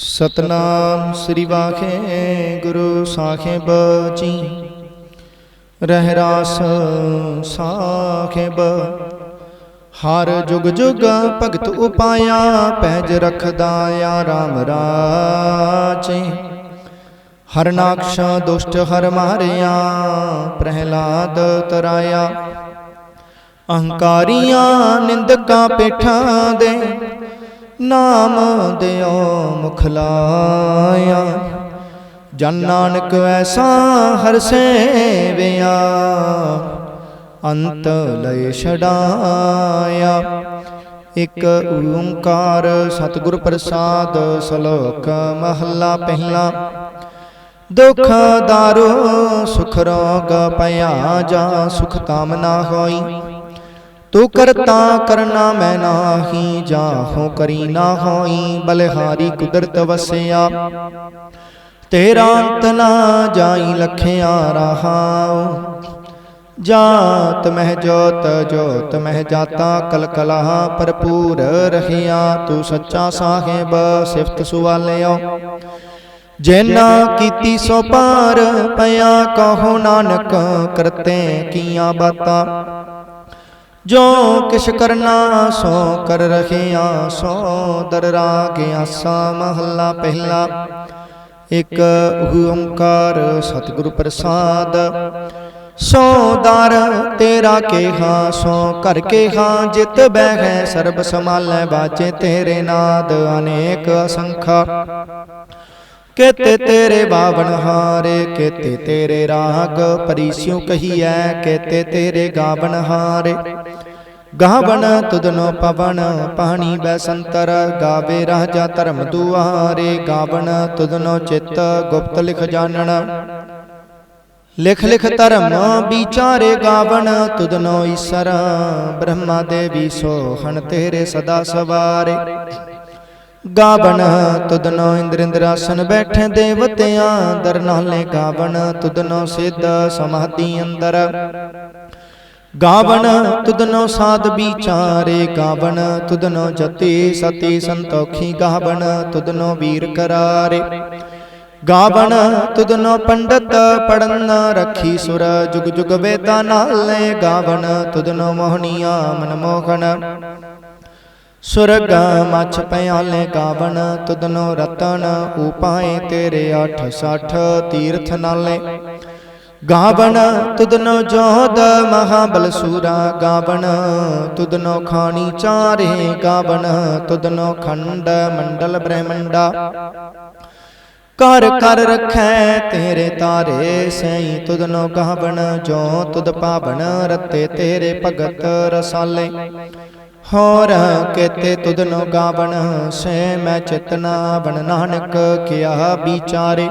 ਸਤਨਾਮ ਸ੍ਰੀ ਵਾਖੇ ਗੁਰੂ ਸਾਹਿਬ ਜੀ ਰਹਿ ਰਾਸ ਸਾਹਿਬ ਹਰ ਜੁਗ ਜੁਗ ਭਗਤ ਉਪਾਇਆ, ਪੈਜ ਰਖਦਾ ਆ ਰਾਮ ਰਾਚੇ ਹਰਨਾਕਸ਼ ਦੁਸ਼ਟ ਹਰ ਮਾਰਿਆ, ਪ੍ਰਹਿਲਾਦ ਤਰਾਇਆ। ਅਹੰਕਾਰੀਆਂ ਨਿੰਦਕਾਂ ਪੇਠਾਂ ਦੇ। ਨਾਮ ਦਿਓ ਮੁਖ ਲਾਇਆ। ਜਨ ਨਾਨਕ ਐਸਾ ਹਰ ਸੇਵਿਆ, ਅੰਤ ਲਏ ਛਡਾਇਆ। ਇਕ ਓੰਕਾਰ ਸਤਿਗੁਰ ਪ੍ਰਸਾਦ ਸ਼ਲੋਕ ਮਹੱਲਾ ਪਹਿਲਾ। ਦੁਖ ਦਾਰੋ ਸੁਖ ਰੋਗ ਪਿਆ ਜਾ ਸੁਖ ਤਾਮ ਹੋਈ। ਤੂੰ ਕਰਤਾ ਕਰਨਾ ਮੈਂ ਨਾਹੀ ਜਾਹੋ ਕਰੀ ਨਾ ਹੋਈ ਬਲਿਹਾਰੀ ਕੁਦਰਤ ਵਸਿਆ ਤੇਰਾ ਅੰਤ ਨਾ ਜਾਈ ਲਖਿਆ ਰਹਾਉ ਜਾਤ ਮਹਿ ਜੋਤ ਜੋਤ ਮਹਿ ਜਾਤਾ ਕਲਕਲਾ ਭਰਪੂਰ ਰਹਿਆ ਤੂੰ ਸੱਚਾ ਸਾਹਿਬ ਸਿਫਤ ਸੁਵਾਲਿਓ ਜੈਨਾ ਕੀਤੀ ਸੋ ਪਾਰ ਪਿਆ ਕਹੋ ਨਾਨਕ ਕਰਤੇ ਕੀਆਂ ਬਾਤਾਂ ਜੋ ਕਿਛ ਕਰਨਾ ਸੋ ਕਰ ਰਹਿਆ, ਸੋ ਦਰ ਰਾਗ ਆਸਾ ਮਹੱਲਾ ਪਹਿਲਾ। ਇਕ ਓੰਕਾਰ ਸਤਿਗੁਰ ਪ੍ਰਸਾਦ, ਸੋ ਦਰ ਤੇਰਾ ਕੇਹਾ, ਸੋ ਕਰ ਕੇਹਾ, ਜਿਤ ਬਹਿ ਸਰਬ ਸਮਾਲੈ ਬਾਜੇ ਤੇਰੇ ਨਾਦ ਅਨੇਕ ਅਸੰਖਾ। ਕੇਤੇ ਤੇਰੇ ਬਾਵਨ ਹਾਰੇ ਕੇਤੇ ਤੇਰੇ ਰਾਗ ਪਰੀਸਿਉ ਕਹੀਐ ਕੇਤੇ ਤੇਰੇ ਗਾਵਨ ਹਾਰੇ। ਗਾਵਨ ਤੁਧਨੋ ਪਵਨ ਪਾਣੀ ਬੈਸੰਤਰ ਗਾਵੇ ਰਾਜਾ ਧਰਮ ਦੁਆਰੇ। ਗਾਵਨ ਤੁਧਨੋ ਚਿੱਤ ਗੁਪਤ ਲਿਖ ਜਾਣਨ। ਲਿਖ ਲਿਖ ਧਰਮ ਵਿਚਾਰੇ ਗਾਵਨ ਤੁਧਨੋ ਈਸ਼ਰ। ਬ੍ਰਹਮਾ ਦੇਵੀ ਸੋਹਣ ਤੇਰੇ ਸਦਾ ਸਵਾਰੇ। ਗਾਵਣ, ਤੁਧਨੋ ਇੰਦਰ ਇੰਦਰਾਸਨ ਬੈਠੇ ਦੇਵਤਿਆਂ ਦਰ ਨਾਲੇ ਗਾਵਣ, ਤੁਧਨੋ ਸਿੱਧ ਸਮਾਧੀ ਅੰਦਰ। ਗਾਵਣ, ਤੁਧਨੋ ਸਾਧ ਵਿਚਾਰੇ ਗਾਵਣ ਤੁਦਨੋ ਜਤੀ ਸਤੀ ਸੰਤੋਖੀ ਗਾਵਣ, ਤੁਧਨੋ ਵੀਰ ਕਰਾਰੇ। ਗਾਵਣ, ਤੁਧਨੋ ਪੰਡਤ ਪੜਨ ਰੱਖੀ ਸੁਰ, ਜੁਗ ਜੁਗ ਵੇਦਾਂ ਨਾਲੇ ਗਾਵਣ, ਤੁਧਨੋ ਮੋਹਣੀਆਂ ਮਨ ਮੋਹਣ ਸੁਰਗ ਮਛ ਪਿਆਲੇ ਗਾਵਣ, ਤੁਧਨੋ ਰਤਨ, ਉਪਾਏ ਤੇਰੇ 860 ਤੀਰਥ ਨਾਲੇ। ਗਾਵਣ, ਤੁਧਨੋ ਜੋਧ ਮਹਾਬਲ ਸੂਰਾ ਗਾਵਣ, ਤੁਧਨੋ ਖਾਣੀ ਚਾਰੇ ਗਾਵਣ, ਤੁਧਨੋ ਖੰਡ ਮੰਡਲ ਬ੍ਰਹਮੰਡਾ। ਕਰ ਕਰ ਰਖੈ ਤੇਰੇ ਤਾਰੇ ਸਈ, ਤੁਧਨੋ ਗਾਵਣ, ਜੋ ਤੁਧ ਪਾਵਣ, ਰਤੇ ਤੇਰੇ ਭਗਤ ਰਸਾਲੇ। ਹੋਰ ਕੇਤੇ ਤੁਧਨੋ ਗਾਵਣ, ਸੇ ਮੈਂ ਚਿਤਨਾ ਬਣ ਨਾਨਕ ਕਿਆ ਵਿਚਾਰੇ।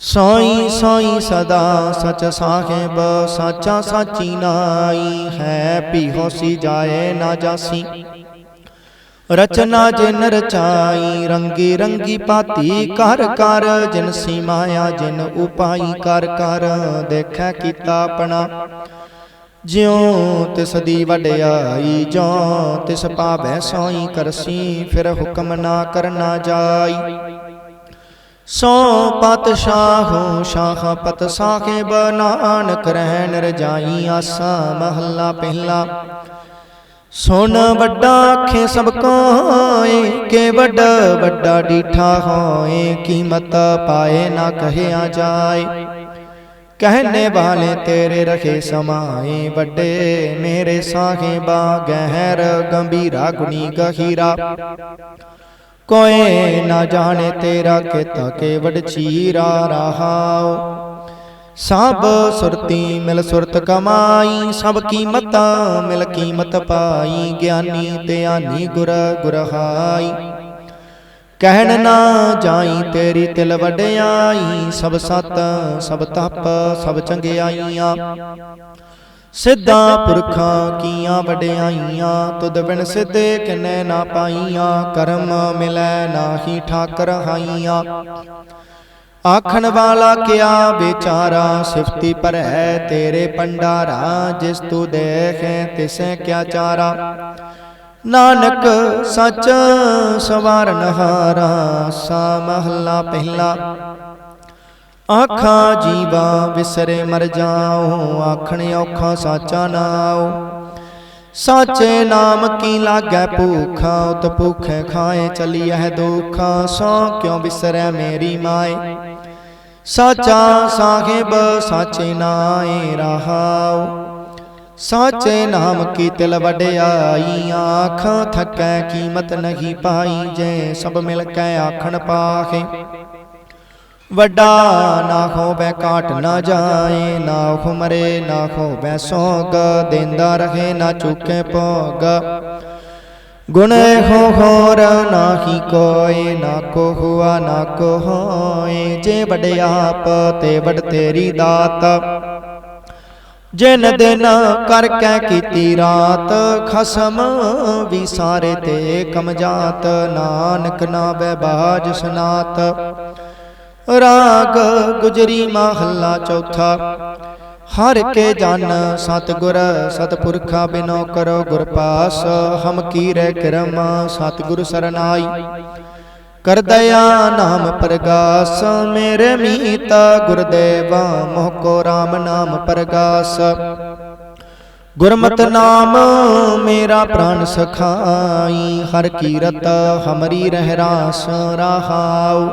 ਸੋਈ ਸੋਈ ਸਦਾ ਸਚ ਸਾਹਿਬ, ਸਾਚਾ ਸਾਚੀ ਨਾਈ ਹੈ ਪੀ ਹੋਸੀ ਜਾਏ ਨਾ ਜਾਸੀ। ਰਚਨਾ ਜਿਨ ਰਚਾਈ, ਰੰਗੀ ਰੰਗੀ ਪਾਤੀ ਕਰ ਕਰ ਜਿਨ ਸੀ ਮਾਇਆ ਜਿਨ ਉਪਾਈ ਕਰ ਕਰ, ਦੇਖੈ ਕੀਤਾ ਆਪਣਾ। ਜਿਉ ਤਿਸ ਦੀ ਵਡਿਆਈ ਜੋ ਤਿਸ ਪਾਵੈ ਸੋਈ ਕਰਸੀ, ਫਿਰ ਹੁਕਮ ਨਾ ਕਰਨਾ ਜਾਈ। ਸੋ ਪਤਸ਼ਾਹੂ ਸ਼ਾਹ ਪਤ ਸਾਹਿਬ ਨਾਨਕ ਰਹਿਣ ਰਜਾਈ ਆਸਾ ਮਹੱਲਾ ਪਹਿਲਾ। ਸੁਣ ਵੱਡਾ ਆਖੇ ਸਭ ਕੋਏ, ਕੇ ਵੱਡ ਵੱਡਾ ਡੀਠਾ ਹੋਏ, ਕੀਮਤ ਪਾਏ ਨਾ ਕਹਿਆ ਜਾਏ। ਕਹਿਨੇ ਵਾਲੇ ਤੇਰੇ ਰਖੇ ਸਮਾਏ ਵੱਡੇ ਮੇਰੇ ਸਾਹਿਬਾ ਗਹਿਰ ਗੰਭੀਰਾ ਗੁਣੀ ਗਹੀਰਾ ਕੋਏ ਨਾ ਜਾਣੇ ਤੇਰਾ ਕਿਤਾ ਕੇ ਵਡ ਚੀਰਾ ਰਹਾਉ ਸਭ ਸੁਰਤੀ ਮਿਲ ਸੁਰਤ ਕਮਾਈ ਸਭ ਕੀਮਤ ਮਿਲ ਕੀਮਤ ਪਾਈ ਗਿਆਨੀ ਤੇ ਆਨੀ ਗੁਰ ਗੁਰਹਾਈ ਕਹਿਣ ਨਾ ਜਾਈ ਤੇਰੀ ਤਿਲ ਵਡਿਆਈ, ਸਭ ਸਤ, ਸਭ ਤਪ, ਸਭ ਚੰਗਿਆਈਆਂ। ਸਿੱਧਾ ਪੁਰਖਾਂ ਕੀਆਂ ਵਡਿਆਈਆਂ, ਤੁਧ ਬਿਨ ਸਿੱਧੇ ਕਿਨੇ ਨਾ ਪਾਈਆਂ, ਕਰਮ ਮਿਲੈ ਨਾਹੀ ਠਾਕਰ ਹਾਈਆਂ। ਆਖਣ ਵਾਲਾ ਕਿਆ ਵਿਚਾਰਾ, ਸਿਫਤੀ ਭਰੈ ਤੇਰੇ ਪੰਡਾਰਾ ਜਿਸ ਤੂੰ ਦੇਖੈ ਤਿਸੈ ਕਿਆ ਚਾਰਾ। ਨਾਨਕ ਸੱਚ ਸਵਾਰਨ ਹਾਰਾ ਸਾ ਮਹੱਲਾ ਪਹਿਲਾ। ਆਖਾਂ ਜੀਵਾ ਵਿਸਰੇ ਮਰ ਜਾਓ ਆਖਣ ਔਖਾ ਸਾਚਾ ਨਾਉ। ਸਾਚੇ ਨਾਮ ਕੀ ਲਾਗੈ ਭੂਖਾ, ਉਤ ਭੂਖੇ ਖਾਏ ਚਲੀਐ ਦੁਖਾ ਸੋ ਕਿਉ ਵਿਸਰੈ ਮੇਰੀ ਮਾਏ? ਸਾਚਾ ਸਾਹਿਬ, ਸਾਚੇ ਨਾਏ ਰਹਾਉ। ਸਾਚੇ ਨਾਮ ਕੀ ਤਿਲ ਵਡਿਆਈ ਆਖਾਂ ਥਕੈ ਕੀਮਤ ਨਹੀਂ ਪਾਈ ਜੇ ਸਭ ਮਿਲ ਕੇ ਆਖਣ ਪਾਹੇ। ਵੱਡਾ ਨਾ ਹੋਵੇ ਕਾਟ ਨਾ ਜਾਏ, ਨਾ ਹੁਮਰੇ ਨਾ ਹੋਵੇ ਸੋਗ, ਦਿੰਦਾ ਰਹੇ ਨਾ ਚੁੱਕੇ ਭੋਗ। ਗੁਣੇ ਹੋ ਹੋਰ ਨਾਹੀ ਕੋਏ, ਨਾ ਕੋ ਹੁਆ ਨਾ ਕੋ ਹੋਏ ਜੇ ਵਡਿਆਪ ਤੇ ਵਡ ਤੇਰੀ ਦਾਤ। ਜਿਨ ਦਿਨ ਕਰ ਕੈ ਕੀਤੀ ਰਾਤ ਖਸਮ ਵੀ ਸਾਰੇ ਤੇ ਕਮਜਾਤ ਨਾਨਕ ਨਾਵੇ ਬਾਜ ਸਨਾਤ। ਰਾਗ ਗੁਜਰੀ ਮਹੱਲਾ ਚੌਥਾ। ਹਰ ਕੇ ਜਨ ਸਤਗੁਰ ਸਤਪੁਰਖਾ ਬਿਨੋ ਕਰੋ ਗੁਰ ਪਾਸ। ਹਮ ਕੀਰੈ ਕਰਮ ਸਤਗੁਰ ਸਰਨਾਈ। ਕਰ ਦਇਆ ਨਾਮ ਪ੍ਰਗਾਸ, ਮੇਰੇ ਮੀਤ ਗੁਰਦੇਵਾ, ਮੋਹ ਕੋ RAM ਨਾਮ ਪ੍ਰਗਾਸ। ਗੁਰਮਤਿ ਨਾਮ ਮੇਰਾ ਪ੍ਰਾਨ ਸਖਾਈ, ਹਰ ਕੀਰਤ ਹਮਰੀ ਰਹਿਰਾਸ ਰਹਾਉ।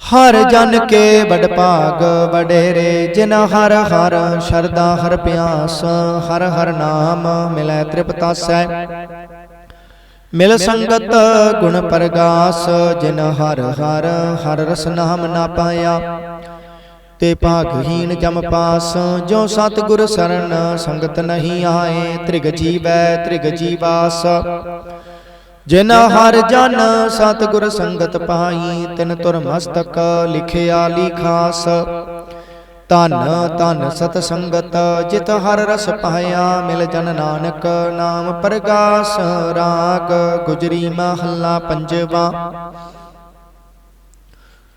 ਹਰ ਜਨ ਕੇ ਵਡ ਭਾਗ ਵਡੇਰੇ, ਜਿਨ ਹਰ ਹਰ ਸ਼ਰਦਾ ਹਰ ਪਿਆਸ, ਹਰ ਹਰ ਨਾਮ ਮਿਲੈ ਤ੍ਰਿਪਤਾਸੈ ਮਿਲ ਸੰਗਤ ਗੁਣ ਪ੍ਰਗਾਸ, ਜਿਨ ਹਰ ਹਰ ਹਰ ਰਸ ਨਾਮ ਨਾ ਪਾਇਆ। ਤੇ ਭਾਗਹੀਣ ਜਮ ਪਾਸ ਜੋ ਸਤਿਗੁਰ ਸਰਨ ਸੰਗਤ ਨਹੀਂ ਆਏ, ਤ੍ਰਿਗ ਜੀਵੈ, ਤ੍ਰਿਗ ਜੀਵਾਸ। ਜਿਨ ਹਰ ਜਨ ਸਤਿਗੁਰ ਸੰਗਤ ਪਾਈ, ਤਿਨ ਤੁਰ ਮਸਤਕ ਲਿਖਿਆ ਲਿਖਾਸ ਧਨ ਧਨ ਸਤ ਸੰਗਤ ਜਿਤ ਹਰ ਰਸ ਪਾਇਆ, ਮਿਲ ਜਨ ਨਾਨਕ, ਨਾਮ ਪ੍ਰਗਾਸ, ਰਾਗ ਗੁਜਰੀ ਮਹੱਲਾ ਪੰਜਵਾ।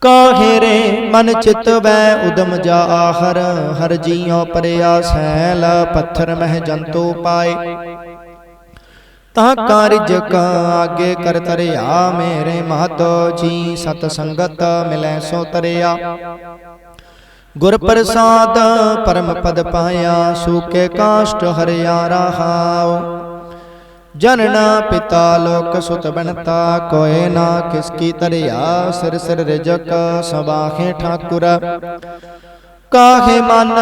ਕਾਹੇ ਰੇ ਮਨ ਚਿਤ ਵੈ ਉਦਮ ਜਾ ਆਹਰ ਹਰ ਜੀਉ ਪਰਿਆ ਸੈਲ, ਪੱਥਰ ਮਹਿ ਜੰਤੂ ਪਾਏ। ਤਾਂ ਕਾਰਜਕ ਆਗੇ ਕਰ ਤਰਿਆ, ਮੇਰੇ ਮਾਧੋ ਜੀ ਸਤ ਸੰਗਤ ਮਿਲੈ ਸੋ ਤਰਿਆ। ਗੁਰ ਪ੍ਰਸਾਦ ਪਰਮ ਪਦ ਪਾਇਆ ਸੂਕੇ ਕਾਸ਼ਟ ਹਰਿਆ ਰਹਾਉ। ਜਨਨਾ ਪਿਤਾ ਲੋਕ ਸੁਤ ਬਨਤਾ ਕੋਏ ਨਾ ਕਿਸ ਕੀ ਤਰਿਆ, ਸਿਰ ਸਿਰ ਰਿਜਕ ਸਬਾਖੇ ਠਾਕੁਰ। ਕਾਹੇ ਮਨ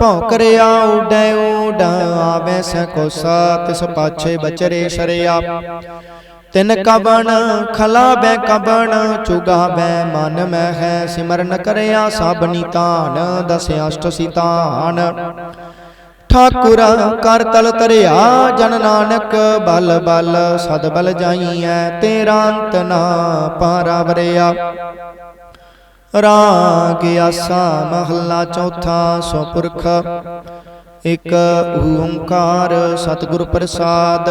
ਭਉ ਕਰਿਆ ਉਡੈ ਉਡ, ਆਵੇ ਸ ਕੋਸਾ ਤਿਸ ਪਾਛੇ ਬਚਰੇ ਸ਼ਰਿਆ। ਤਿਨ ਕਬਣ ਖਲਾਬੈ ਕਬਣ ਚੁਗਾਬੈ ਮਨ ਮਹਿ ਹੈ ਸਿਮਰਨ ਕਰਿਆ ਸਭ ਨਿਤਾਨ ਦਸ ਅਸ਼ਟ ਸਿਤਾਨ। ਠਾਕੁਰ ਕਰ ਤਲ ਤਰਿਆ ਜਨ ਨਾਨਕ ਬਲ ਬਲ ਸਦ ਬਲ ਜਾਈਐ ਤੇਰਾ ਅੰਤ ਨਾ ਪਾਰਾ ਵਰਿਆ। ਰਾਗ ਆਸਾ ਮਹੱਲਾ ਚੌਥਾ ਸੋ ਪੁਰਖ ਇਕ ਓੰਕਾਰ ਸਤਿਗੁਰ ਪ੍ਰਸਾਦ।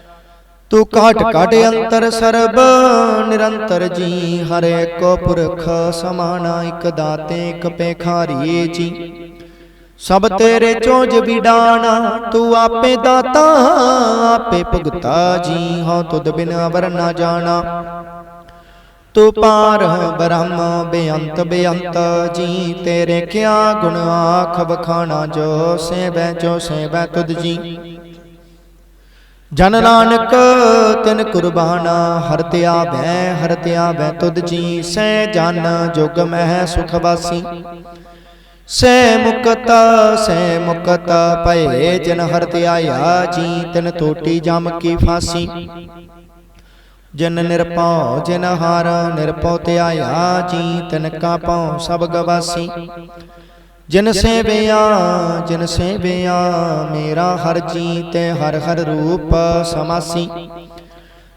ਤੂੰ ਕਾਟ ਕਾਟ ਅੰਤਰ ਸਰਬ ਨਿਰੰਤਰ ਜੀ। ਹਰ ਏਕੋ ਪੁਰਖ ਸਮਾਨਾ ਇਕ ਦਾਤੇ ਇਕ ਪੇਖਾਰੀਏ ਜੀ। ਸਭ ਤੇਰੇ ਚੋਜ ਵਿਡਾਣਾ ਤੂੰ ਆਪੇ ਦਾਤਾ ਆਪੇ ਭੁਗਤਾ ਜੀ। ਹਉ ਤੁਧ ਬਿਨ ਅਵਰ ਨਾ ਜਾਣਾ। ਤੂੰ ਪਾਰ ਬ੍ਰਹਮ ਬੇਅੰਤ ਬੇਅੰਤ ਜੀ। ਤੇਰੇ ਕਿਆ ਗੁਣ ਆਖ ਬਖਾਣਾ ਜੋ ਸੇਵੈ ਜੋ ਸੇਵੈ ਤੁਧ ਜੀ। ਜਨ ਨਾਨਕ, ਤਿਨ ਕੁਰਬਾਨਾ, ਹਰ ਤਿਆ ਆਵੈ ਹਰ ਤੇ ਆਵੈ ਤੁਧ ਜੀ ਸੈ ਜਨ ਜੁਗ ਮਹਿ ਸੁਖ ਵਾਸੀ। ਸੈ ਮੁਕਤ ਸੈ ਮੁਕਤ, ਭਏ ਜਨ ਹਰ ਤੇ ਜੀ, ਤਿਨ ਟੋਟੀ ਜਮ ਕੀ ਫਾਸੀ। ਜਨ ਨਿਰਪਉ ਜਿਨ ਹਾਰ ਨਿਰਪਉ ਤੇ ਜੀ, ਤਿਨ ਕਾ ਪਉ ਸਭ ਗਵਾਸੀ। ਜਿਨ ਸੇਵਿਆ ਜਿਨ ਸੇਵਿਆ ਮੇਰਾ ਹਰ ਜੀ ਤੇ ਹਰ ਹਰ ਰੂਪ ਸਮਾਸੀ।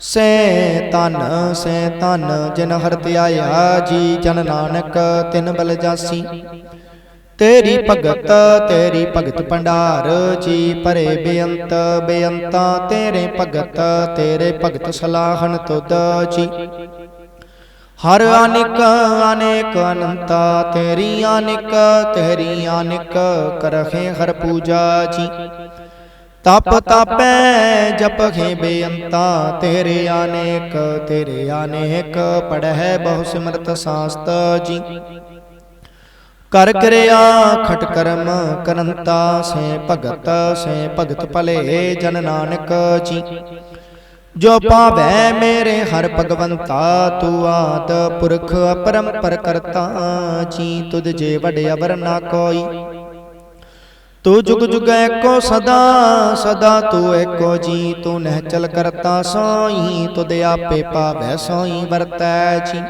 ਸੇ ਤਨ ਸੇ ਤਨ ਜਿਨ ਹਰ ਧਿਆਇਆ ਜੀ ਜਨ ਨਾਨਕ ਤਿਨ ਬਲ ਜਾਸੀ। ਤੇਰੀ ਭਗਤ ਤੇਰੀ ਭਗਤ ਭੰਡਾਰ ਜੀ ਭਰੇ ਬੇਅੰਤ ਬੇਅੰਤਾ ਤੇਰੇ ਭਗਤ ਤੇਰੇ ਭਗਤ ਸਲਾਹਣ ਤੁਧ ਜੀ। ਹਰ ਅਨਿਕ, ਅਨੇਕ ਅਨੰਤਾ ਤੇਰੀ ਅਨਿਕ ਤੇਰੀ ਅਨਿਕ ਕਰਹਿ ਹਰ ਪੂਜਾ ਜੀ। ਤਪ ਤਾਪੈ, ਜਪਹਿ ਬੇਅੰਤਾ, ਤੇਰੇ ਅਨੇਕ ਤੇਰੇ ਅਨੇਕ ਪੜਹਿ ਬਹੁ ਸਿਮਰਤ ਸਾਸਤ ਜੀ। ਕਰ ਕਰਿਆ ਖਟ ਕਰਮ ਕਰੰਤਾ, ਸੇ ਭਗਤ ਸੇ ਭਗਤ ਭਲੇ ਜਨ ਨਾਨਕ ਜੀ। ਜੋ ਪਾਵੈ ਮੇਰੇ ਹਰ ਭਗਵੰਤਾ ਤੂੰ ਆਦ ਪੁਰਖ ਅਪਰੰਪਰ ਕਰਤਾ ਜੀ ਤੁਧ ਜੇ ਵਡ ਅਵਰ ਨਾ ਕੋਈ। ਤੂੰ ਜੁਗ ਜੁਗ ਏਕੋ ਸਦਾ ਸਦਾ ਤੂੰ ਏਕੋ ਜੀ ਤੂੰ ਨਹਿ ਚਲ ਕਰਤਾ ਸੋਈ ਤੁਧ ਆਪੇ ਪਾਵੈ ਸੋਈ ਵਰਤੈ ਜੀ।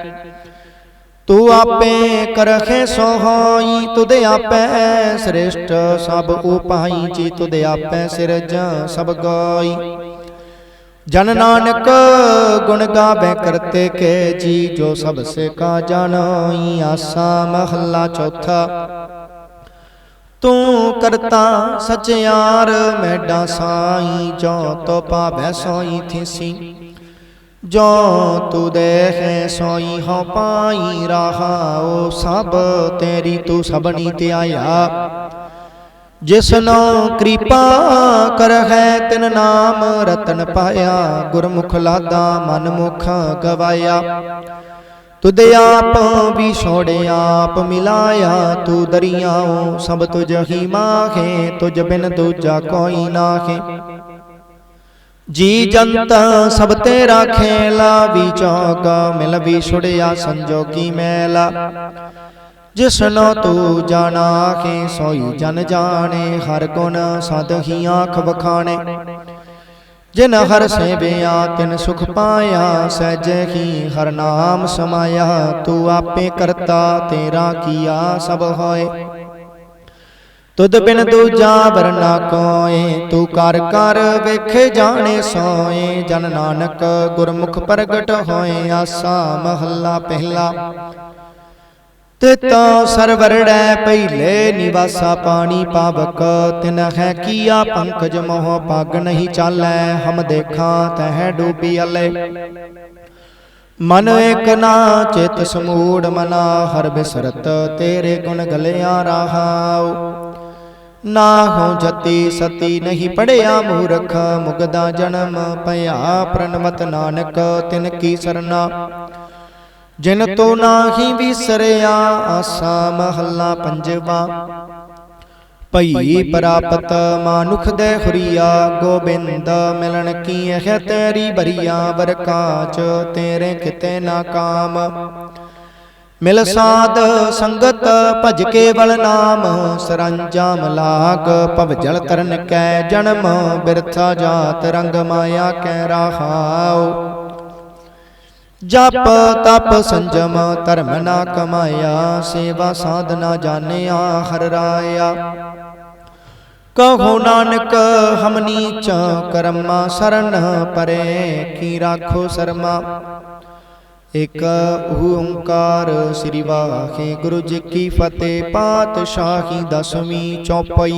ਤੂੰ ਆਪੇ ਕਰਖੇ ਸੋ ਹੋਈ ਤੁਧ ਆਪੇ ਸ੍ਰੇਸ਼ਟ ਸਭ ਉਪਾਈ ਜੀ ਤੁਧ ਆਪੇ ਸਿਰਜ ਸਭ ਗੋਈ। ਜਨ ਨਾਨਕ ਗੁਣ ਗਾਵੇ ਕਰਤੇ ਕੇ ਜੀ ਜੋ ਸਭ ਸੇ ਕਾ ਜਾਣੋਈ ਆਸਾ ਮਹੱਲਾ ਚੌਥਾ। ਤੂੰ ਕਰਤਾ ਸਚਿਆਰ ਮੈਡਾ ਸਾਈ ਜੋ ਤੋ ਪਾਵੈ ਸੋਈ ਥਿਸੀ। ਜੋ ਤੂ ਦੇਖੇ ਸੋਈ ਹੋ ਪਾਈ ਰਹਾਉ ਸਭ ਤੇਰੀ ਤੂੰ ਸਭਨੀ ਧਿਆਇਆ। ਜਿਸਨੋ ਕਿਰਪਾ ਕਰਹਿ ਤਿਨ ਨਾਮ ਰਤਨ ਪਾਇਆ, ਗੁਰਮੁਖ ਲਾਦਾ ਮਨ ਮੁਖ ਗਵਾਇਆ। ਤੁਧ ਆਪ ਵੀ ਛੋੜਿਆ ਆਪ ਮਿਲਾਇਆ, ਤੂੰ ਦਰਿਆਉ ਸਭ ਤੁਝ ਹੀ ਮਾਖੇ ਤੁਝ ਬਿਨ ਦੂਜਾ ਕੋਈ ਨਾਖੇ ਜੀ ਜੰਤ ਸਭ ਤੇਰਾ ਖੇਲਾ ਵਿਚੋਗ ਮਿਲ ਵੀ ਛੁੜਿਆ ਸੰਜੋਗੀ ਮੈਲਾ। ਜਿਸਨੋ ਤੂੰ ਜਾਣਾ ਕੇ ਸੋਈ ਜਨ ਜਾਣੇ, ਹਰ ਗੁਣ ਸਦ ਹੀ ਆਖ ਵਖਾਣੇ। ਜਿਨ ਹਰ ਸੇਵਿਆ, ਤਿਨ ਸੁਖ ਪਾਇਆ, ਸਹਿਜੇ ਹੀ ਹਰ ਨਾਮ ਸਮਾਇਆ। ਤੂੰ ਆਪੇ ਕਰਤਾ, ਤੇਰਾ ਕੀਆ ਸਭ ਹੋਏ। ਤੁਧ ਬਿਨ ਦੂਜਾ ਵਰਨਾ ਕੋਏ, ਤੂੰ ਕਰ ਕਰ ਵੇਖੇ ਜਾਣੇ ਸੋਏ। ਜਨ ਨਾਨਕ ਗੁਰਮੁਖ ਪ੍ਰਗਟ ਹੋਏ, ਆਸਾ ਮਹੱਲਾ ਪਹਿਲਾ। ਤਿਤੋ ਸਰਵਰੜੈ ਪਹਿਲੇ ਨਿਵਾਸਾ ਪਾਣੀ ਪਾਵਕ, ਤਿਨ ਹੈ ਕੀਆ ਪੰਕਜ ਮੋਹ ਪਗ ਨਹੀਂ ਚਾਲੈ, ਹਮ ਦੇਖਾਂ ਤਹਿ ਡੂਬੀ ਅਲੇ। ਮਨ ਇਕ ਨਾ ਚਿਤ ਸਮੂੜ ਮਨਾ, ਹਰ ਬਿਸਰਤ ਤੇਰੇ ਗੁਣ ਗਲਿਆ ਰਹਾਉ। ਨਾ ਹੋ ਜਤੀ ਸਤੀ ਨਹੀਂ ਪੜਿਆ ਮੂਰਖ, ਮੁਗਦਾ ਜਨਮ ਭਇਆ ਪ੍ਰਣਵਤ ਨਾਨਕ, ਤਿਨ ਕੀ ਸਰਨਾ। ਜਿਨ ਤੋ ਨਾਹੀ ਵਿਸਰਿਆ ਆਸਾ ਮਹੱਲਾ ਪੰਜਵਾ। ਭਈ ਪ੍ਰਾਪਤ ਮਾਨੁਖ ਦੇ ਹੁਰੀਆ ਗੋਬਿੰਦ ਮਿਲਣ ਕੀ ਹੈ ਤੇਰੀ ਬਰੀਆ ਵਰਕਾਚ ਤੇਰੇ ਕਿਤੇ ਨਾ ਕਾਮ। ਮਿਲ ਸਾਧ ਸੰਗਤ ਭਜ ਕੇਵਲ ਨਾਮ। ਸਰੰਜਾਮ ਲਾਗ ਭਵ ਜਲ ਤਰਨ ਕੈ ਜਨਮ ਬਿਰਥਾ ਜਾਤ ਰੰਗ ਮਾਇਆ ਕੈ ਰਹਾਉ। ਜਪ ਤਪ ਸੰਜਮ ਧਰਮ ਨਾ ਕਮਾਇਆ ਸੇਵਾ ਸਾਧਨਾ ਜਾਣਿਆ ਹਰ ਰਾਇਆ। ਕਹੋ ਨਾਨਕ ਹਮ ਨੀਚ ਕਰਮਾ ਸਰਨ ਪਰੇ ਕੀ ਰਾਖੋ ਸਰਮਾ। ਇਕ ਓੰਕਾਰ ਸ੍ਰੀ ਵਾਹਿਗੁਰੂ ਜੀ ਕੀ ਫਤਿਹ ਪਾਤਸ਼ਾਹੀ ਦਸਵੀਂ ਚੌਪਈ।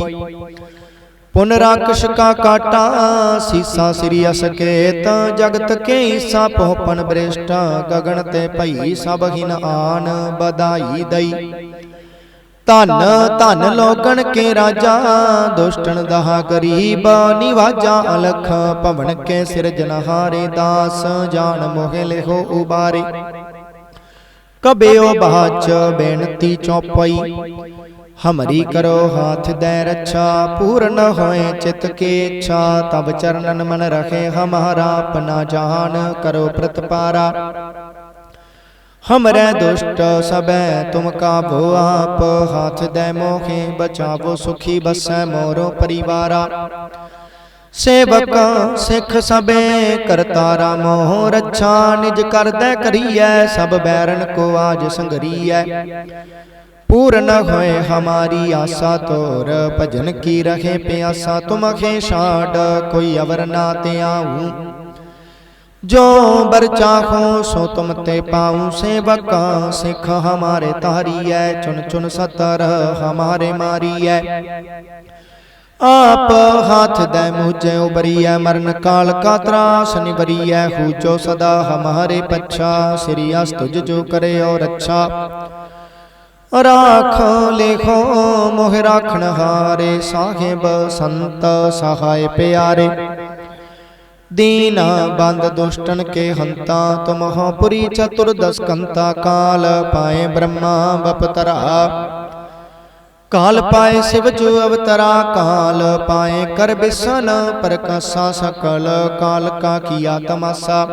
ਪੁਨ ਰਾਕਸ਼ ਕਾ ਕਾਟਾ, ਸੀਸਾ ਸ੍ਰੀ ਅਸਕੇਤ ਜਗਤ ਕੇ ਈਸਾ ਪੋਪਨ ਬ੍ਰਿਸ਼ਟ ਗਗਨ ਤੇ ਭਈ ਸਭ ਹਿਨ ਆਨ ਬਧਾਈ ਦਈ। ਧਨ ਧਨ ਲੋਗਣ ਕੇ ਰਾਜਾ, ਦੁਸ਼ਟਨ ਦਹਾ ਗਰੀਬ, ਨਿਵਾਜਾ ਅਲਖ, ਭਵਨ ਕੇ ਸਿਰਜਨਹਾਰੇ ਦਾਸ ਜਾਣ ਮੋਹਿ ਲਿਹੋ ਉਬਾਰੇ। ਕਬਿਓ ਬਾਚ ਬੇਨਤੀ ਚੌਪਈ ਹਮਰੀ ਕਰੋ ਹਾਥ ਦੈ ਰੱਛਾ ਪੂਰਨ ਹੋਏ ਚਿਤ ਕੀ ਇੱਛਾ ਤਬ ਚਰਨਨ ਮਨ ਰਖੇ ਹਮਾਰਾ ਆਪਣਾ ਜਾਨ ਕਰੋ ਪ੍ਰਤਪਾਰਾ ਹਮਰੇ ਦੁਸ਼ਟ ਸਬੈ ਤੁਮ ਕਾਬੋ ਆਪ ਹਾਥ ਦੈ ਮੋਖੇ ਬਚਾਵੋ ਸੁਖੀ ਬਸੈ ਮੋਰੋ ਪਰਿਵਾਰਾ। ਸੇਵਕ ਸਿੱਖ ਸਬੇ ਕਰਤਾਰਾ ਮੋਹ ਰੱਛਾ ਨਿਜ ਕਰਦੈ ਕਰੀਐ ਸਭ ਬੈਰਨ ਕੋ ਆਜ ਸੰਗਰੀਐ। पूर्ण होए हमारी आशा तोर भजन की रहे प्यासा तुम अखे छाड़ कोई अवर ना ते आऊं जो बर चाहो सो तुम ते पाऊं सेवका सिख हमारे तारी है चुन चुन सतर हमारे मारी है आप हाथ दे मुझे उबरिया मरण काल का त्रास निबरिया हूचो सदा हमारे पच्छा श्री अस्तुज जो करे और अच्छा ਰਾਖ, ਲੇਖੋ, ਮੋਹ ਰਾਖਣ ਹਾਰੇ ਸਾਹਿਬ, ਸੰਤ ਸਹਾਇ ਪਿਆਰੇ। ਦੀਨ ਬੰਦ ਦੁਸ਼ਟਨ ਕੇ ਹੰਤਾ, ਤੁਮ ਹੋ ਪੁਰੀ ਚਤੁਰਦਸ ਕੰਤਾ ਕਾਲ, ਪਾਏ ਬ੍ਰਹਮਾ ਬਪਤਰਾ ਕਾਲ ਪਾਏ ਸਿਵ ਜੋ ਅਵਤਰਾ ਕਾਲ, ਪਾਏ ਕਰ ਬਿਸਨ ਪ੍ਰਕਾਸ਼ਾ ਸਕਲ, ਕਾਲ ਕਾ ਕੀਆ ਤਮਾਸਾ।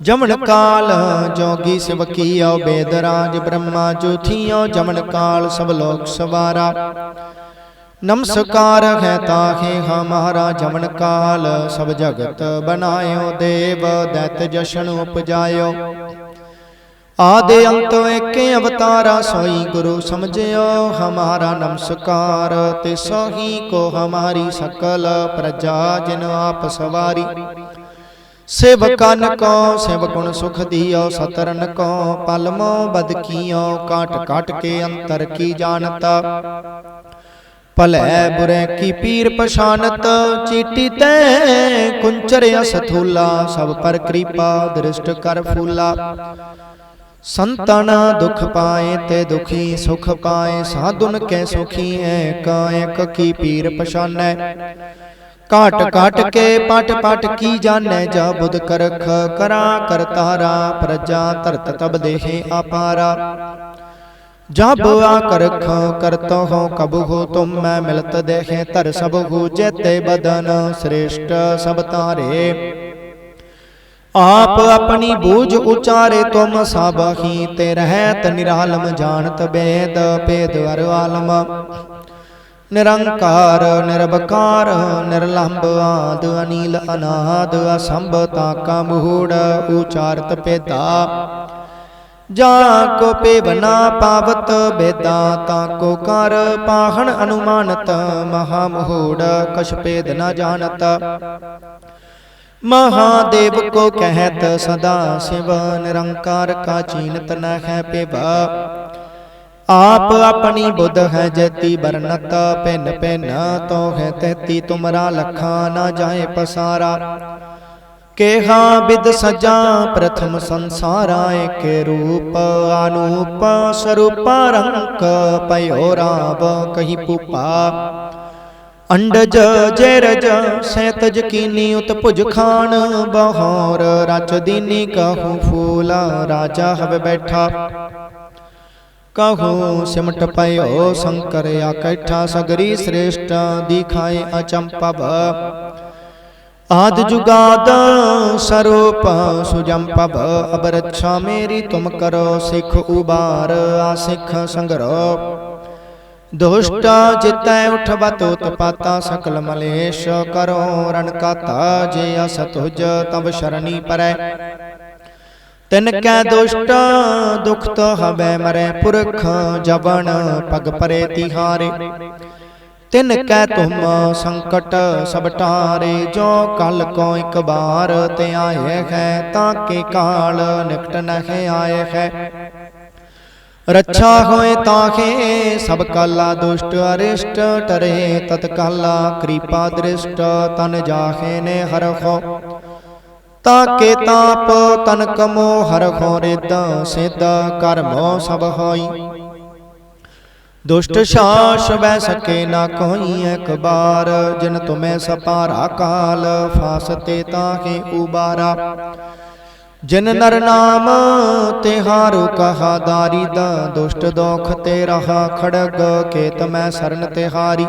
ਜਮਨ ਕਾਲ ਜੋਗੀ ਸਿਵ ਕੀਓ ਬੇਦ ਰਾਜ ਬ੍ਰਹਮਾ ਜੋ ਥੀਓ ਜਮਨ ਕਾਲ ਸਭ ਲੋਕ ਸਵਾਰਾ। ਨਮਸਕਾਰ ਹੈ ਤਾਹੇ ਹਮਾਰਾ ਜਮਨ ਕਾਲ ਸਭ ਜਗਤ ਬਨਾਇਓ ਦੇਵ ਦੈਤ ਜਸ਼ਨ ਉਪਜਾਇਓ। ਆਦੇ ਅੰਤ ਏਕੇ ਅਵਤਾਰਾ ਸੋਈ ਗੁਰੂ ਸਮਝਿਓ। ਹਮਾਰਾ ਨਮਸਕਾਰ ਤੇ ਸੋਹੀ ਕੋ ਹਮਾਰੀ ਸਕਲ ਪ੍ਰਜਾ ਜਿਨ ਆਪ ਸਵਾਰੀ। ਸੇਵਕਨ ਕੋ ਸਿਵ ਗੁਣ ਸੁਖ ਦਿਓ ਸਤਰਨ ਕੋ ਪਲਮੋ ਬਦ ਕੀਓ ਕਾਟ ਕਾਟ ਕੇ ਅੰਤਰ ਕੀ ਜਾਣਤਾ? ਭਲੇ ਬੁਰੇ ਕੀ ਪੀਰ ਪਛਾਨਤ ਚੀਟੀ ਤੈ ਕੁੰਚਰ ਅਸਥੂਲਾ ਸਭ ਪਰ ਕਿਰਪਾ ਦ੍ਰਿਸ਼ਟ ਕਰ ਫੂਲਾ। ਸੰਤਨ ਦੁਖ ਪਾਏ ਤੇ ਦੁਖੀ ਸੁਖ ਪਾਏ ਸਾਧੁਨ ਕੈ ਸੁਖੀ ਐ ਕਾਇਕ ਕੀ ਪੀਰ ਪਛਾਨੈ? ਕਾਟ ਕਾਟ ਕੇ ਪਟ ਪਟ ਕੀ ਜਾਣੈ ਜਾ ਬੁਧ ਕਰਖ ਕਰਾ ਕਰਤਾਰਾ ਪ੍ਰਜਾ ਧਰਤ ਤਬ ਦੇਹੇ ਆਪਾਰਾ। ਜਬ ਆ ਕਰਖ ਕਰਤ ਹੋ ਕਬ ਹੋ ਤੁਮ ਮੈਂ ਮਿਲਤ ਦੇਹੇ ਧਰ ਸਭ ਹੋ ਜੇਤੇ ਬਦਨ ਸ੍ਰੇਸ਼ਟ ਸਭ ਤਾਰੇ ਆਪ ਆਪਣੀ ਬੂਝ ਉਚਾਰੇ ਤੁਮ ਸਭ ਹੀ ਤੇ ਰਹਿਤ ਨਿਰਾਲਮ ਜਾਣਤ ਬੇਦ ਭੇਦ ਅਰ ਆਲਮ। ਨਿਰੰਕਾਰ ਨਿਰਭਕਾਰ ਨਿਰਲੰਭ ਆਦ, ਅਨੀਲ ਅਨਾਦ, ਅਸੰਭ ਤਾਕਾ ਮੂੜ, ਉਚਾਰਤ ਪੇਦਾ ਜਾ ਕੋ ਪੇਵਨਾ ਪਾਵਤ ਬੇਦਾ, ਤਾ ਕੋ ਕਰ ਪਾਹਣ ਅਨੁਮਾਨਤ, ਮਹਾ ਮਹੂੜ ਕਛ ਭੇਦ ਨ ਜਾਣਤ। ਮਹਾਦੇਵ ਕੋ ਕਹਿਤ, ਸਦਾ ਸਿਵ ਨਿਰੰਕਾਰ ਕਾ ਚੀਨਤ ਨ ਹੈ ਪਿਵਾ ਆਪ ਆਪਣੀ ਬੁੱਧ ਹੈ ਜਤੀ ਬਰਨਤ ਪਿੰਨ ਪਿੰਨ ਤੋ ਹੈ ਤੇਤੀ ਤੁਮਰਾ ਲਖਾ ਨਾ ਜਾਏ ਪਸਾਰਾ। ਕੇਹਾ ਬਿਦ ਸਜਾ ਪ੍ਰਥਮ ਸੰਸਾਰਾ ਏਕੇ ਰੂਪ ਅਨੂਪ ਸਰੂਪ ਰੰਕ ਪਇਓ ਰਾਵ ਕਹੀ ਪੂਪਾ ਅੰਡਜ ਜੈਰਜ ਸੈਤਜ ਕੀਨੀ ਉਤ ਭੁਜ ਖਾਨ ਬਹੌਰ ਰਚ ਦੀਨੀ ਕਹੂ ਫੂਲ ਰਾਜਾ ਹਵੇ ਬੈਠਾ। ਕਹੂ ਸਿਮਟ ਪਇਓ ਸ਼ੰਕਰ ਆਕੈਠਾ ਸਗਰੀ ਸ੍ਰੇਸ਼ਟ ਦਿਖਾਏ ਅਚੰਪਵ। ਆਦ ਜੁਗਾਦ ਸਰੂਪ ਸੁਜੰਪਵ ਅਬ ਮੇਰੀ ਤੁਮ ਕਰੋ ਸਿਖ ਉਬਾਰ, ਆ ਸਿਖ ਸੰਗਰੋ। ਦੁਸ਼ਟ ਜਿਤੈ ਉਠਵਤ ਉਤਪਾਤਾ ਸਕਲ ਮਲੇਸ਼, ਕਰੋ ਰਣ ਕਾਤਾ ਜੇ ਅਸ ਤੁਜ ਤਬ ਸ਼ਰਣੀ ਪਰੈ। ਤਿਨ ਕੈ ਦੁਸ਼ਟ ਦੁਖ ਤੋ ਹਬੈ ਮਰੈ ਪੁਰਖ ਜਵਨ ਪਗ ਪਰੇ ਤਿਹਾਰੇ। ਤਿਨ ਕੈ ਤੁਮ ਸੰਕਟ ਸਭ ਟਾਰੇ ਜੋ ਕਲ ਕੋ ਇਕ ਬਾਰ ਤੇ ਆਏ ਹੈ ਤਾਂ ਕੇ ਕਾਲ ਨਿਕਟ ਨਹਿ ਆਏ ਹੈ। ਰੱਛਾ ਹੋਏ ਤਾਹੇ ਸਭ ਕਾਲਾ ਦੁਸ਼ਟ ਅਰਿਸ਼ਟ ਟਰੇ ਤਤ ਕਾਲਾ ਕਿਰਪਾ ਦ੍ਰਿਸ਼ਟ ਤਨ ਜਾਹੇ ਨੇ ਹਰਖੋ ਤਾਕੇ ਤਾਪ ਤਨ ਕਮੋ ਹਰਖੋ ਰਿਦ ਸਿਧ ਕਰਮੋ ਸਭ ਹੋਈ। ਦੁਸ਼ਟ ਸ਼ਾਸ ਬੈ ਸਕੇ ਨਾ ਕੋਈ ਇੱਕ ਬਾਰ ਜਿਨ ਤੁਮੇ ਸਪਾਰਾ ਕਾਲ ਫਾਸਤੇ ਤਾਹੇ ਉਬਾਰਾ। ਜਿਨ ਨਰ ਨਾਮ ਤਿਹਾਰੂ ਕਹਾ ਦਾਰੀਦ ਦੁਸ਼ਟ ਦੋਖ ਤੇ ਰਹਾ ਖੜਗ ਕੇਤ ਮੈਂ ਸਰਨ ਤਿਹਾਰੀ।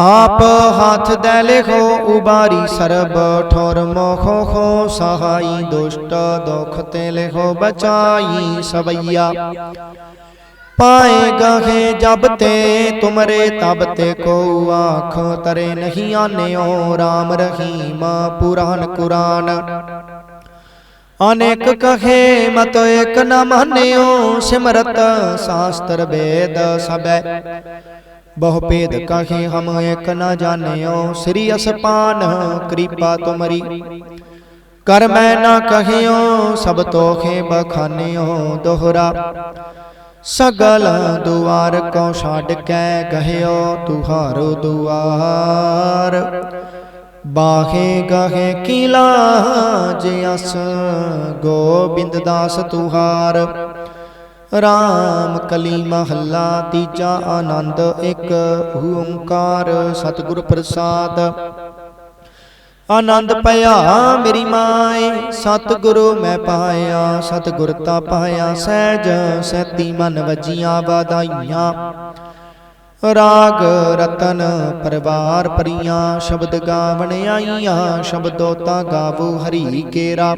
ਆਪ ਹੱਥ ਦੇ ਲਿਖੋ, ਉਬਾਰੀ ਸਰਬ, ਠੋਰ ਮੋਖੋ, ਖੋ ਸਹਾਈ, ਦੁਸ਼ਟ ਦੁਖ ਤੇ ਲਿਖੋ, ਬਚਾਈ ਸਵਈਆ। ਪਾਏ ਗਹੇ ਜਬ ਤੇ, ਤੁਮਰੇ ਤਬ ਤੇ ਕੋ ਆਖ, ਤਰੇ ਨਹੀਂ ਆਨਿਓ RAM ਰਹੀਮ, ਪੁਰਾਨ ਕੁਰਾਨ। ਅਨੇਕ ਕਹੇ, ਮਤ ਏਕ ਨ ਮਾਨਿਓ, ਸਿਮਰਤ ਸਾਸਤਰ ਵੇਦ ਸਬੈ ਬਹੁ ਭੇਦ ਕਹੇ ਹਮ ਏਕ ਨ ਜਾਣਿਓ। ਸ੍ਰੀ ਅਸਪਾਨ ਕਿਰਪਾ ਤੁਮਰੀ। ਕਰ ਮੈਂ ਨਾ ਕਹਿਓ ਸਭ ਤੋਖੇ ਬਖਾਨਿਓ। ਦੋਹਰਾ। ਸਗਲ ਦੁਆਰ ਕੋ ਛੱਡ ਕੇ ਗਹਿਓ ਤੁਹਾਰੋ ਦੁਆਰ। ਬਾਹੇ ਗਹੇ ਕੀਲਾ ਜਿਸ ਗੋਬਿੰਦ ਦਾਸ ਤੁਹਾਰ। ਰਾਮ ਕਲੀ ਮਹੱਲਾ, ਤੀਜਾ ਆਨੰਦ ਇੱਕ ਓੰਕਾਰ ਸਤਿਗੁਰ ਪ੍ਰਸਾਦ। ਆਨੰਦ ਪਿਆ ਮੇਰੀ ਮਾਏ, ਸਤਿਗੁਰੂ ਮੈਂ ਪਾਇਆ, ਸਤਿਗੁਰ ਤਾ ਪਾਇਆ ਸਹਿਜ ਸੈਤੀ ਮਨ ਵਜੀਆਂ ਵਾਦਾਈਆਂ ਰਾਗ ਰਤਨ ਪਰਵਾਰ ਪਰੀਆਂ ਸ਼ਬਦ ਗਾਵਣ ਆਈਆਂ, ਸ਼ਬਦੋ ਤਾ ਗਾਵੋ ਹਰੀ ਕੇਰਾ।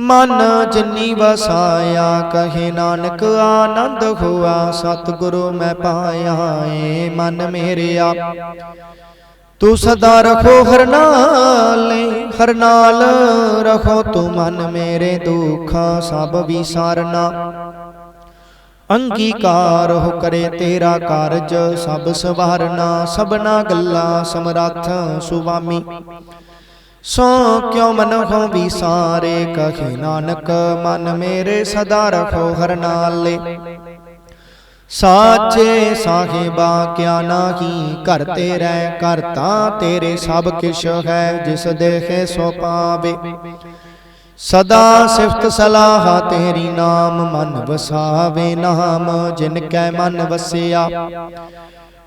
ਮਨ ਜਿਨੀ ਵਸਾਇਆ, ਕਹੇ ਨਾਨਕ ਆਨੰਦ ਹੋਆ, ਸਤਿਗੁਰੂ ਮੈਂ ਪਾਇਆ ਏ ਮਨ ਮੇਰਿਆ। ਤੂੰ ਸਦਾ ਰਖੋ ਹਰ ਨਾਲ ਹਰ ਨਾਲ ਰਖੋ ਤੂੰ ਮਨ ਮੇਰੇ ਦੁੱਖਾਂ, ਸਭ ਵਿਸਾਰਨਾ। ਅੰਗੀਕਾਰ ਹੋ ਕਰੇ ਤੇਰਾ ਕਾਰਜ, ਸਭ ਸਵਾਰਨਾ, ਸਭਨਾ ਗੱਲਾਂ ਸਮਰੱਥ ਸੁਆਮੀ। ਸੋ ਕਿਉ ਮਨ ਹੋ ਵਿਸਾਰੇ ਕਹੇ ਨਾਨਕ, ਮਨ ਮੇਰੇ ਸਦਾ ਰਖੋ ਹਰ ਨਾਲੇ। ਸਾਚੇ ਸਾਹਿਬਾ, ਕਿਆ ਨਾਹੀ ਘਰ ਤੇਰੇ ਘਰ ਤਾਂ ਤੇਰੇ ਸਭ ਕਿਛ ਹੈ, ਜਿਸ ਦੇਖੇ ਸੋ ਪਾਵੇ। ਸਦਾ ਸਿਫਤ ਸਲਾਹ ਤੇਰੀ ਨਾਮ, ਮਨ ਵਸਾਵੇ ਨਾਮ, ਜਿਨ ਕੈ ਮਨ ਵਸਿਆ।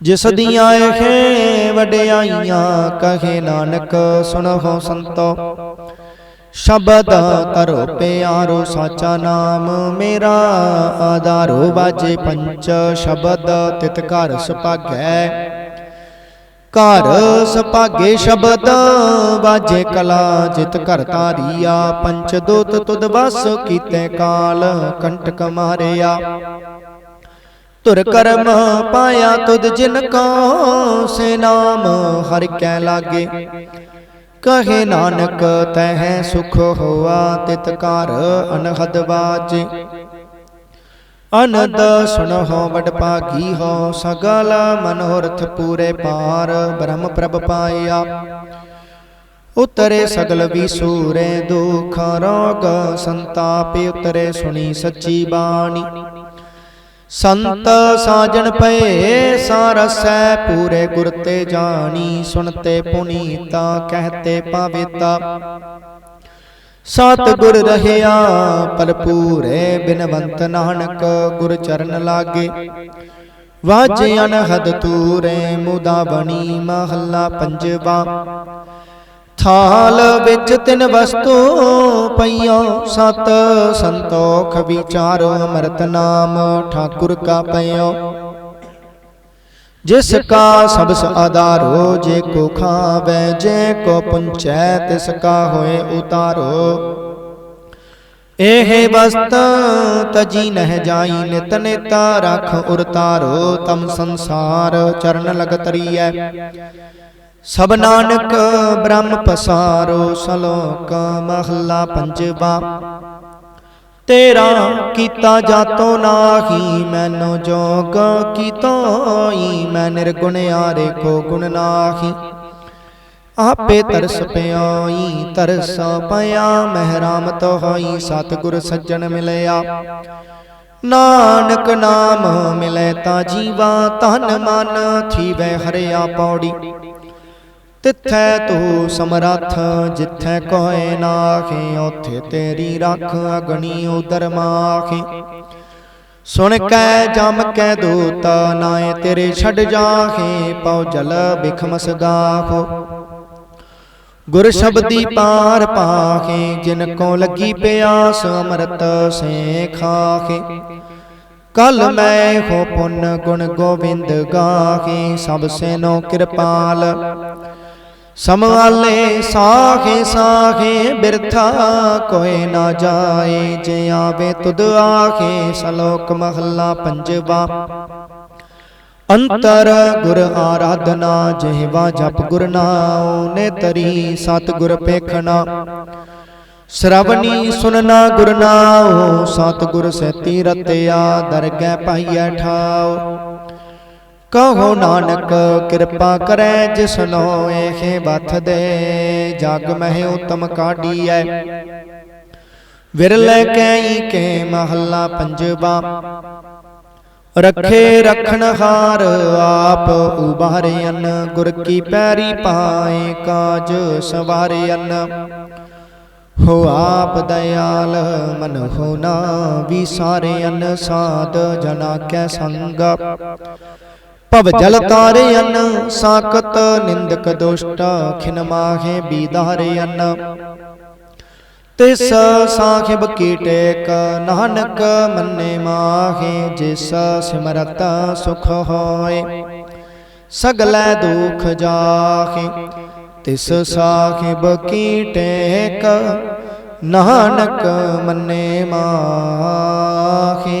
ਜਿਸ ਦੀਆਂ ਇਹ ਵਡਿਆਈਆਂ ਕਹੇ ਨਾਨਕ ਸੁਣੋ ਸੰਤੋ। ਸ਼ਬਦ ਕਰੋ ਪਿਆਰੋ ਸਾਚਾ ਨਾਮ ਮੇਰਾ ਆਧਾਰੋ ਬਾਜੇ ਪੰਚ ਸ਼ਬਦ ਤਿਤ ਘਰ ਸੁਭਾਗੈ। ਘਰ ਸੁਭਾਗੇ ਸ਼ਬਦ ਬਾਜੇ ਕਲਾ ਜਿਤ ਘਰ ਤਾਰੀਆ ਪੰਚ ਦੂਤ ਤੁਧ ਵਸ ਕੀਤੇ ਕਾਲ ਕੰਟਕ ਮਾਰਿਆ। ਧੁਰ ਕਰਮ ਪਾਇਆ ਤੁਧ ਜਿਨ ਕੋ ਸੇ ਨਾਮ ਹਰਿ ਕੈ ਲਾਗੇ। ਕਹੇ ਨਾਨਕ ਤਹਿ ਸੁਖ ਹੋਆ ਤਿਤ ਘਰ ਅਨਹਦ ਬਾਜੇ। ਅਨੰਦ ਸੁਣਹੁ ਵਡ ਭਾਗੀ ਹੋ ਸਗਲ ਮਨੋਰਥ ਪੂਰੇ ਪਾਰ ਬ੍ਰਹਮ ਪ੍ਰਭ ਪਾਇਆ। ਉਤਰੇ ਸਗਲ ਵਿਸੂਰੇ ਦੁਖ ਰੋਗ ਸੰਤਾਪ ਉਤਰੇ ਸੁਣੀ ਸੱਚੀ ਬਾਣੀ। ਸੰਤ ਸਾਜਣ ਪਏ ਸਾਰਸੈ ਪੂਰੇ ਗੁਰ ਤੇ ਜਾਣੀ, ਸੁਣਤੇ ਪੁਨੀਤਾ ਕਹਤੇ ਪਾਵੇਤਾ ਸਤ ਗੁਰ ਰਹਿਆ ਭਰਪੂਰੇ, ਬਿਨਵੰਤ ਨਾਨਕ ਗੁਰ ਚਰਨ ਲਾਗੇ। ਵਾਜੇ ਹਦ ਤੂਰੇ, ਮੁਦਾ ਬਣੀ ਮਹੱਲਾ ਪੰਜਵਾ। ਥਾਲ ਵਿੱਚ ਤਿੰਨ ਵਸਤੂ ਪਈਓ ਸਤ ਸੰਤੋਖ ਵਿਚਾਰੋ ਅਮਰਤ ਨਾਮ ਠਾਕੁਰ ਕਾ ਪਈਓ ਜਿਸ ਕਾ ਸਬਸ ਆਧਾਰੋ, ਜੇ ਕੋ ਖਾਵੇ, ਜੇ ਕੋ ਪੁੰਚੈ, ਤਿਸ ਕਾ ਹੋਏ ਉਤਾਰੋ। ਇਹ ਵਸਤ ਤਜੀ ਨਹਿ ਜਾਈ, ਨਿਤ ਨੇਤਾ ਰਖ ਉਰਤਾਰੋ ਤਮ ਸੰਸਾਰ ਚਰਨ ਲਗ ਤਰੀਐ ਸਭ ਨਾਨਕ ਬ੍ਰਹਮ ਪਸਾਰੋ ਸਲੋਕ ਮਹੱਲਾ ਪੰਜਵਾ। ਤੇਰਾ ਕੀਤਾ ਜਾਤੋ ਨਾਹੀ, ਮੈਨੂੰ ਜੋਗ ਕੀਤੋਈ ਮੈਂ ਨਿਰਗੁਣ ਆਰੇ ਕੋ ਗੁਣ ਨਾਹੀ। ਆਪੇ ਤਰਸ ਪਿਓਈ ਤਰਸ ਪਿਆ ਤੋ ਹੋਈ, ਸਤਿਗੁਰ ਸੱਜਣ ਮਿਲਿਆ। ਨਾਨਕ ਨਾਮ ਮਿਲੇ ਤਾਂ ਜੀਵਾ ਤਨ ਮਨ ਥੀਵੇ ਹਰਿਆ ਪੌੜੀ। ਤਿੱਥੈ ਤੂੰ ਸਮਰੱਥ, ਜਿੱਥੈ ਕੋਏ ਨਾਖੇ ਉਥੇ ਤੇਰੀ ਰੱਖ ਅਗਣੀ ਉਦਰ ਮਾਖੇ ਸੁਣ ਕੈ, ਜਮ ਕੈ ਦੂਤ ਨਾਏ ਤੇਰੇ ਛੱਡ ਜਾਖੇ ਪਉ ਜਲ ਬਿਖਮਸ ਗਾਖੋ ਗੁਰ ਸ਼ਬਦੀ ਪਾਰ ਪਾਖੇ ਜਿਨ ਕੋ ਲੱਗੀ ਪਿਆਸ, ਅੰਮ੍ਰਿਤ ਸੇ ਖਾਖੇ ਕਲ ਮੈਂ ਹੋ ਪੁੰਨ ਗੁਣ ਗੋਬਿੰਦ ਗਾਖੇ ਸਭ ਸੇਨੋ ਕਿਰਪਾਲ। ਸਮਵਾਲੇ ਸਾਖੇ ਸਾਖੇ ਬਿਰਥਾ ਕੋਏ ਨਾ ਜਾਏ, ਜੇ ਆਵੇ ਤੁਧ ਆਖੇ ਸ਼ਲੋਕ ਮਹੱਲਾ ਪੰਜਵਾ। ਅੰਤਰ ਗੁਰ ਆਰਾਧਨਾ, ਜਿਹਵਾ ਜਪ ਗੁਰ ਨਾਉ ਨੇ ਤਰੀ ਸਤ ਗੁਰ ਪੇਖਣਾ। ਸ਼ਰਵਣੀ ਸੁਨਨਾ ਗੁਰ ਨਾਉ ਸਤ ਗੁਰ ਸੇਤੀ ਰਤਿਆ, ਦਰਗਹਿ ਪਾਈਐ ਠਾਉ। ਕਹੋ ਨਾਨਕ ਕਿਰਪਾ ਕਰੈ ਜਿਸਨੋ ਏਹੇ ਬਥ ਦੇ। ਜਗ ਮਹਿ ਉਤਮ ਕਾਢੀਐ। ਵਿਰਲੇ ਕੈਈ ਕੇ ਮਹੱਲਾ ਪੰਜਵਾ। ਰੱਖੇ ਰਖਣ ਹਾਰ ਆਪ ਉਬਾਰਿਅਨ ਗੁਰ ਕੀ ਪੈਰੀ ਪਾਏ ਕਾਜ ਸਵਾਰਿਅਨ ਹੋ ਆਪ ਦਇਆਲ ਮਨ ਹੋ ਨਾ ਵਿਸਾਰਿਅਨ ਸਾਧ ਜਨਾ ਕੈ ਸੰਗ। ਭਵ ਜਲ ਤਾਰਿਅਨ ਸਾਕਤ ਨਿੰਦਕ ਦੁਸ਼ਟ ਖਿਨ ਮਾਹੇ ਬੀਦਾਰਿਅਨ ਤਿਸ ਸਾਖਿਬ ਕੀ ਟੇਕ ਨਾਨਕ ਮੰਨੇ ਮਾਹੇ ਜਿਸ ਸਿਮਰਤ ਸੁਖ ਹੋਏ। ਸਗਲੇ ਦੁਖ ਜਾਹੇ। ਤਿਸ ਸਾਖਿਬ ਕੀ ਟੇਕ ਨਾਨਕ ਮੰਨੇ ਮਾਹੇ।